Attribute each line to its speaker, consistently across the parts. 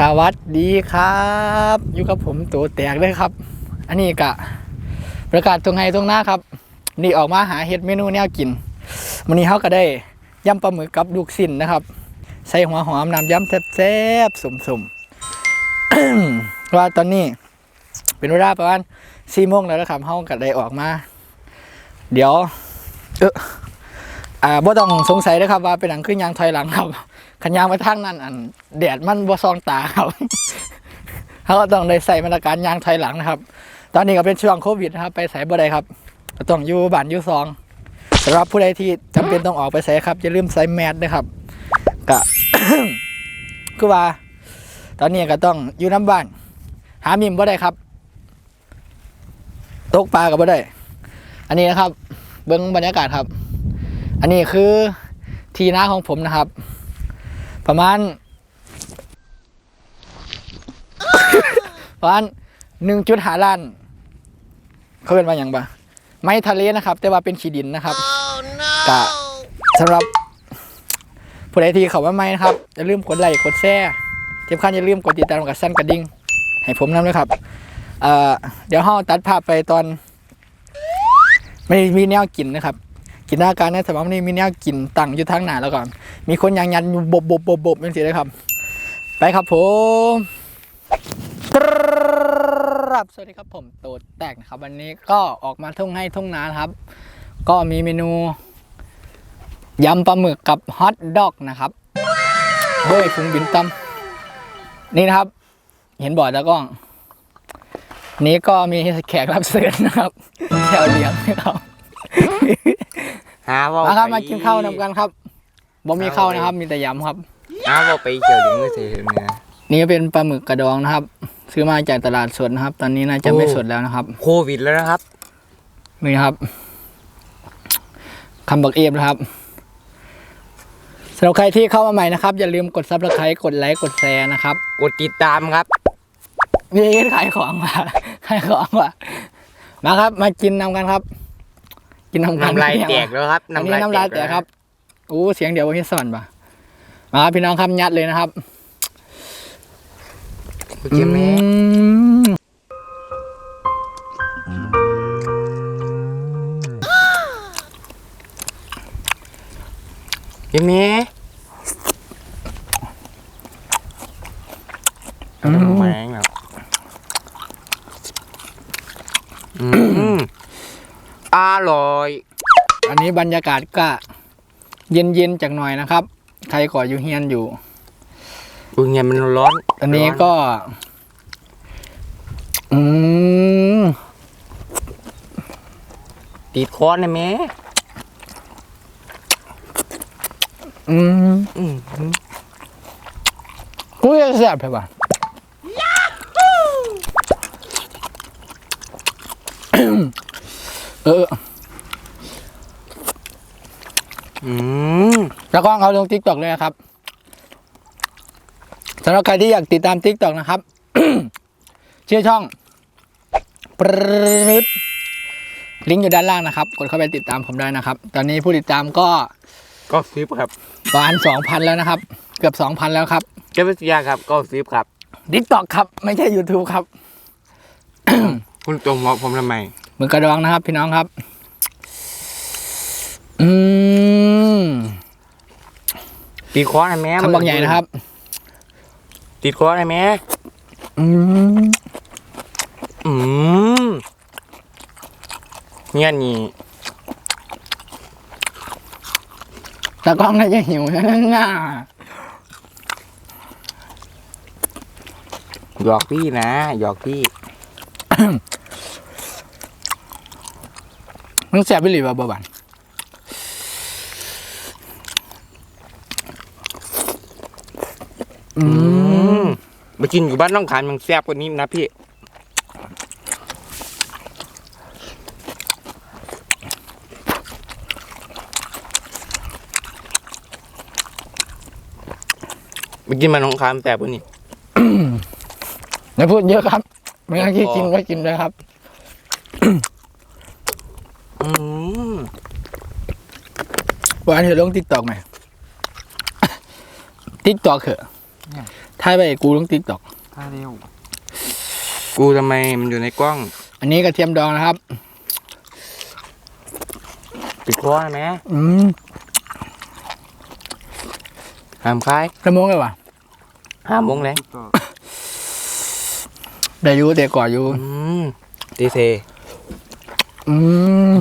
Speaker 1: สวัสดีครับ อยู่กับผมตัวแตกเลยครับ อันนี้กะ ประกาศตรงไงตรงหน้าครับ นี่ออกมาหาเห็ดเมนูแนวกินวันนี้เขาก็ได้ยำปลาหมึกกับลูกสิ้นนะครับ ใส่หัวหอมน้ำยำแซ่บๆสมๆว่าตอนนี้ เป็นเวลาประมาณสี่โมงแล้วนะครับเขาก็ได้ออกมา เดี๋ยว เออ อ่าบ่ต้องสงสัยนะครับว่าเป็นหนังขึ้นยางถอยหลังครับขันยางไปทางนั้นอันแดดมันบ่ซองตาครับเขาก็ต้องได้ใส่มาตรการยางถอยหลังนะครับ ตอนนี้ก็เป็นช่วงโควิดนะครับ ไปใส่บ่ได้ครับต้องอยู่บ้านอยู่ซองสำหรับผู้ใดที่จำเป็นต้องออกไปใส่ครับอย่าลืมใส่แมสด้วยครับก็คือว่า ตอนนี้ก็ต้องอยู่น้ำบ้าน หามิมบ่ได้ครับตกปลาก็บ่ได้ อันนี้นะครับ เบิ้งบรรยากาศครับ อันนี้คือทีนาของผมนะครับ ประมาณ ประมาณหนึ่งจุดหาล้านเขาเป็นว่าอย่างปะไม้ทะเลนะครับ แต่ว่าเป็นขีดินนะครับกะสำหรับผู้ใดที่เขาว่าไม่นะครับอย่าลืมกดไลค์กดแชร์ที่สำคัญอย่าลืมกดติดตามกับสั้นกระดิ่งให้ผมนำด้วยครับเอ่อเดี๋ยวห้าตัดภาพไปตอน ไม่มีแนวกินนะครับ กินหน้าการนะสมองนี่มีแนวกินตั้งอยู่ทางหน้าแล้วก่อนมีคนยังยันอยู่บบบบบบเป็นสิเลยครับ ไปครับผมครับสวัสดีครับผมโตดแตกนะครับ วันนี้ก็ออกมาทุ่งให้ทุ่งนาครับ ก็มีเมนูยำปลาหมึกกับฮอทดอกนะครับเฮ้ยฟุ้งบินตำนี่นะครับ เห็นบอร์ดแล้วก็นี้ก็มีแขกรับเชิญนะครับแถวเลี้ยงนะครับ
Speaker 2: หาว่า
Speaker 1: มาครับ
Speaker 2: ไป
Speaker 1: มากินข้าวนำกันครับบ่มีข้าวนะครับ มีแต่ยำครับ
Speaker 2: หาว่าไปเกี่ยวเลี้ยงเลยเสียเนี่ย
Speaker 1: นี่เป็นปลาหมึกกระดองนะครับ ซื้อมาจากตลาดสดนะครับ ตอนนี้น่าจะไม่สดแล้วนะครับ
Speaker 2: โควิดแล้วนะครับ
Speaker 1: นี่ครับคำบักเอฟนะครับสำหรับใครที่เข้ามาใหม่นะครับ อย่าลืมกดซับสไครต์กดไลค์กดแชร์นะครับ
Speaker 2: กดติดตามครับ
Speaker 1: มีขายของว่ะขายของว่ะมาครับ มากินนำกันครับ กินนำกัน
Speaker 2: น้ำลายแตกแล้วครับ
Speaker 1: อันนี้น้ำลายแตกครับอู้เสียงเดี๋ยวพี่สอนป่ะมาครับพี่น้องครับยัดเลยนะครับ
Speaker 2: เจ็บไหม
Speaker 1: อืม
Speaker 2: เจ็บไหม
Speaker 1: อืม
Speaker 2: แมงแล้วอืมอร่อย
Speaker 1: อั นนี้บรรยากาศก็เย็นๆจากหน่อยนะครับ ใครก่ออยู่เฮียนอยู่
Speaker 2: อุ้ยเงี้ยมันร้อน
Speaker 1: อันนี้ก็ อืม
Speaker 2: ติดคอนะแม่
Speaker 1: อืม
Speaker 2: อืม
Speaker 1: อุ้ยแซ่บใช่ป่ะเออ
Speaker 2: อืม
Speaker 1: แล้วก็เอาลงทิกตอกเลยนะครับสำหรับใครที่อยากติดตามทิกตอกนะครับชื่อช่องปรึดลิงก์อยู่ด้านล่างนะครับ กดเข้าไปติดตามผมได้นะครับ ตอนนี้ผู้ติดตามก็
Speaker 2: ก็ซิปครับ
Speaker 1: ประมาณสองพันแล้วนะครับ เกือบสองพันแล้วครับ
Speaker 2: เจ้าวิทยาครับก็ซิปครับ
Speaker 1: ทิกตอกครับไม่ใช่ YouTube ครับ
Speaker 2: คุณตัวหมอผมทำไม
Speaker 1: มือกระดองนะครับ พี่น้องครับ อืม
Speaker 2: ติดคอนะแม่
Speaker 1: คำบอกใหญ่นะครับ
Speaker 2: ติดคอนะแม่
Speaker 1: อืม
Speaker 2: อืมเนี่ยนี่
Speaker 1: ตากล้องน่าจะหิวนะน่า
Speaker 2: หยอกพี่นะหยอกพี่
Speaker 1: มันแสบไปหรือเปล่าบ่บัน
Speaker 2: อืมมากินอยู่บ้านน้องขานมันแซ่บกว่านี้นะพี่ ไปกินมาน้องขามแซ่บกว่านี้
Speaker 1: อย่าพูดเยอะครับ ไม่งั้นที่กินก็กินเลยครับ
Speaker 2: อืม
Speaker 1: วันนี้ลงติ๊กตอกไหมติ๊กตอกเถอะ ถ่ายไปกูต้องติ๊กตอก
Speaker 3: ถ้าเร็ว
Speaker 2: กูทำไมมันอยู่ในกล้อง
Speaker 1: อันนี้กระเทียมดองนะครับ
Speaker 2: ติดคอไหม
Speaker 1: อืม
Speaker 2: ห้ามคาย
Speaker 1: กระมงเลยว่ะ
Speaker 2: ห้ามวงแรง
Speaker 3: ก็
Speaker 1: ได้อยู่แต่ก่ออยู่
Speaker 2: อืมตีเซ
Speaker 1: อืม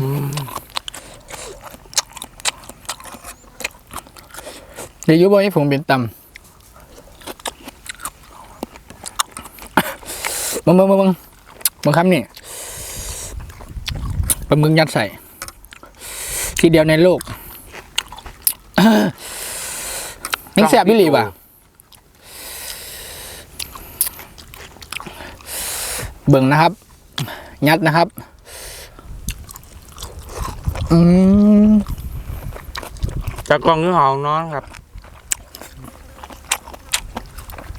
Speaker 1: ได้อยู่บ่ให้ผมเป็นตำ มึงมึงมึงมึงมึงคำนี่ปลาหมึกยัดใส่ ทีเดียวในโลกยังแสบบิลีป่ะเบิ่งนะครับ ยัดนะครับ อืม
Speaker 2: จากกล้องคือหองนอนครับ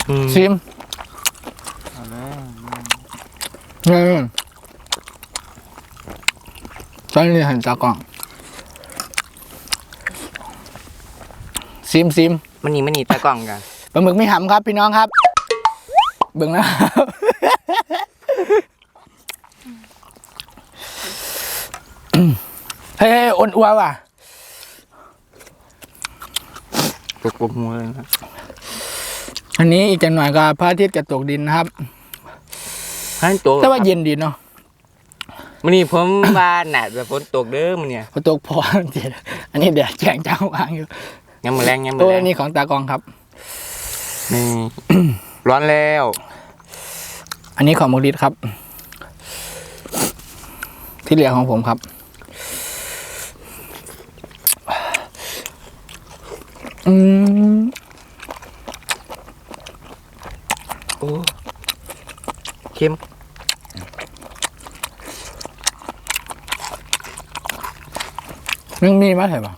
Speaker 2: อืม
Speaker 1: ซิม
Speaker 3: เอาแล้ว
Speaker 1: นี่ตอนนี้หันตากล้องซิมซิม
Speaker 2: มันนี่มันนี่ตากล้องกัน
Speaker 1: ปลาหมึกไม่หำครับ พี่น้องครับ เบิ่งนะครับเฮ้ยๆอ้นอัวว่ะ
Speaker 2: ตกปวดหัวเลยครับ
Speaker 1: อันนี้อีกจังหน่อยก็พระอาทิตย์จะตกดินนะครับ
Speaker 2: ให้ตัว
Speaker 1: แต่ว่าเย็นดีเนาะ
Speaker 2: มันนี่ผมว่าหนาแบบฝนตกเด้อมันเนี่ย
Speaker 1: ฝนตกพอจริงๆอันนี้เดี๋ยวแจ้งเจ้าวางอยู่
Speaker 2: ยังมาแรงยังมา
Speaker 1: ตัว
Speaker 2: แรง
Speaker 1: นี้ของตากองครับ
Speaker 2: นี่ร้อนแล้ว
Speaker 1: อันนี้ของมุกดิษครับ ที่เหลือของผมครับอืม
Speaker 2: โอ้ เค็ม
Speaker 1: ยังมีไหมใช่ปะ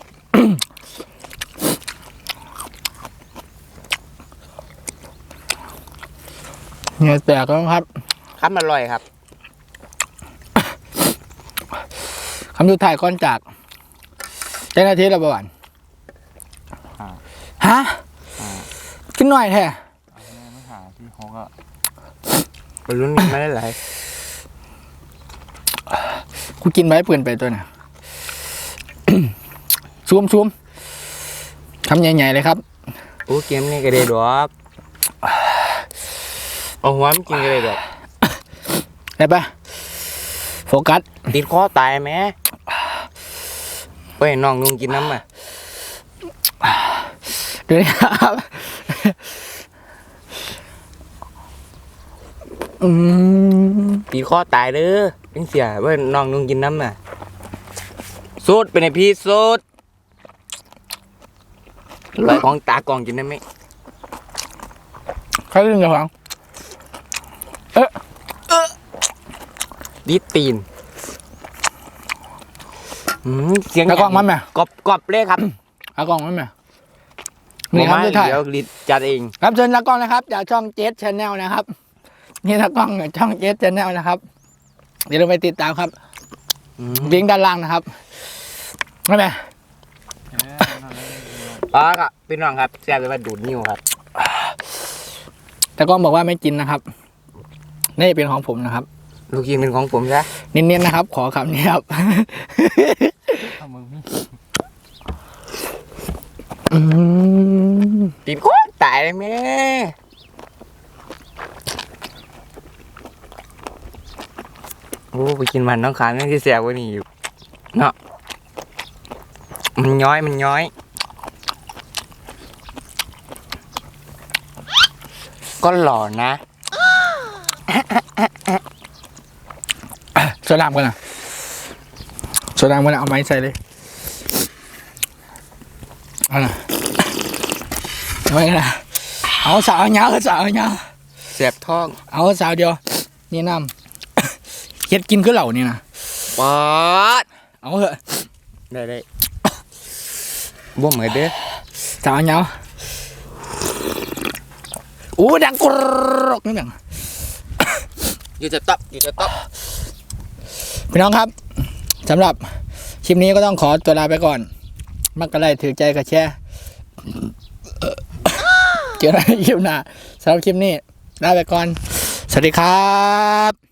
Speaker 1: เนี่ยแตกแล้วครับ
Speaker 2: ครับอร่อยครับ
Speaker 1: คำสุดท้ายก่อนจากเจ้าหน้าที่ระบวันฮะกินหน่อยแท้
Speaker 3: เอาแม่ไม่หาที่เขาก็
Speaker 2: บรรลุนไม่ได้หลาย
Speaker 1: กูกินไว้เปื่อนไปตัวน่ะซูมซูมคำใหญ่ๆเลยครับ
Speaker 2: โอ้เกมนี่ก็ได้ดอกเอาหัวมันกินก็ได้ดอก
Speaker 1: ได้ปะโฟกัส
Speaker 2: ติดคอตายไหมเฮ้ยน้องนุ่งกินน้ำอะ
Speaker 1: ดูนะครับ อืม
Speaker 2: ติดคอตายเด้อเป็นเสียเว้ยน้องนุ่งกินน้ำอะสูดเป็นไอพี่สูดลอยของตากล่องกินได้ไหม
Speaker 1: ใครเล่นกับฟัง
Speaker 2: ดีตีนอืมเสียง
Speaker 1: ตากล้องมันไหม
Speaker 2: กรอบกรอบเลยครับ
Speaker 1: ตากล้องมันไหมนี่ครับ
Speaker 2: ผม
Speaker 1: สุดท้าย
Speaker 2: เดี๋ยวลิดจัดเอง
Speaker 1: ครับเชิญตากล้องนะครับจากช่องเจสชาแนลนะครับ นี่ตากล้องจากช่องเจสชาแนลนะครับ เดี๋ยวเราไปติดตามครับ
Speaker 2: อืม
Speaker 1: ลิงก์ด้านล่างนะครับไม่ไหม
Speaker 3: เอ๊ะนั่นเลย
Speaker 2: อ๋อครับพี่น้องครับแซ่บเลยว่าดูดนิ้วครับ
Speaker 1: ตากล้องบอกว่าไม่กินนะครับนี่เป็นของผมนะครับ
Speaker 2: ลูกยิงเป็นของผมใช่
Speaker 1: เน้นๆนะครับ ขอคำนี้ครับ
Speaker 3: ถ้ามึงมี
Speaker 1: อืม
Speaker 2: ตีนโคตรตายเลยแม่ อ้ไปกินมันน้องขามนั่นที่แซ่บกว่านี่อยู่เนาะมันย้อยมันย้อยก็หล่อนะ
Speaker 1: โซดามกันนะโซดามกันนะเอาไม้ใส่เลยเอานะเอาไว้กันนะเอาสาวเหงาสาวเหงา
Speaker 2: แซ่บท้อง
Speaker 1: เอาสาวเดียว นี่น้ำ เฮ็ดกินคือเหล่านี่นะ
Speaker 2: ป๊อด
Speaker 1: เอาเถอะ
Speaker 2: ได้ได้บ่เหมือนเด้อ
Speaker 1: สาวเหงาอู้ดังกรอกนี่ดัง
Speaker 2: อยู่จะตับอยู่จะตับ
Speaker 1: พี่น้องครับสำหรับคลิปนี้ก็ต้องขอตัวลาไปก่อน มักกะไลถือใจกับแช่เจอกันในคลิปหน้าสำหรับคลิปนี้ลาไปก่อน สวัสดีครับ